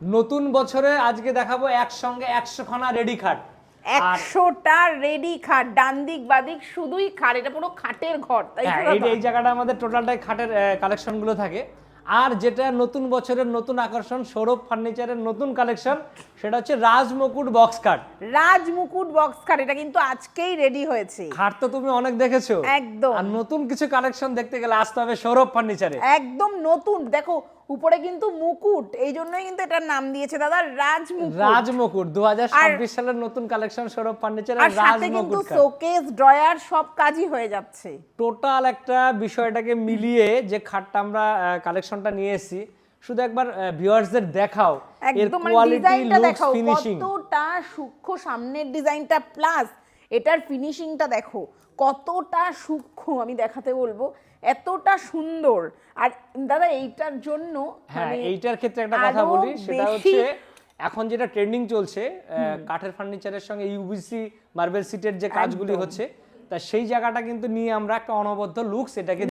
নতুন বছরে আজকে দেখাবো একসঙ্গে একশো খানা রেডি খাট। একশোটা রেডি খাট ডান দিক বাদিক শুধুই খাট এটা পুরো খাটের ঘর তাই হ্যাঁ এই এই জায়গাটা আমাদের টোটালটাই খাটের কালেকশনগুলো থাকে। আর যেটা নতুন বছরের নতুন আকর্ষণ সৌরভ ফার্নিচারের নতুন কালেকশন সেটা হচ্ছে রাজমুকুট বক্স খাট। রাজ মুকুট বক্স খাট এটা কিন্তু আজকেই রেডি হয়েছে। খাট তো তুমি অনেক দেখেছ। একদম। আর নতুন কিছু কালেকশন দেখতে গেলে আসতে হবে সৌরভ ফার্নিচারে। একদম নতুন দেখো উপরে কিন্তু মুকুট এই জন্যই কিন্তু এটার নাম দিয়েছে দাদা রাজ মুকুট। রাজমুকুট দু সালের নতুন কালেকশন সৌরভ ফার্নিচারের আর সাথে কিন্তু শোকেস ড্রয়ার সব কাজই হয়ে যাচ্ছে। টোটাল একটা বিষয়টাকে মিলিয়ে যে খাটটা আমরা কালেকশনটা নিয়ে এসেছি শুধু একবার ভিউয়ার্সদের দেখাও এর কোয়ালিটি ডিজাইনটা ফিনিশিং কতটা সূক্ষ্ম সামনের ডিজাইনটা প্লাস এটার ফিনিশিংটা দেখো কতটা সূক্ষ্ম আমি দেখাতে বলব এতটা সুন্দর। আর দাদা এইটার জন্য হ্যাঁ মানে এইটার ক্ষেত্রে একটা কথা বলি সেটা হচ্ছে এখন যেটা ট্রেন্ডিং চলছে কাঠের ফার্নিচারের সঙ্গে ইউবিসি মার্বেল সিটের যে কাজগুলি হচ্ছে তা সেই জায়গাটা কিন্তু নিয়ে আমরা একটা অনবদ্য লুক এটাকে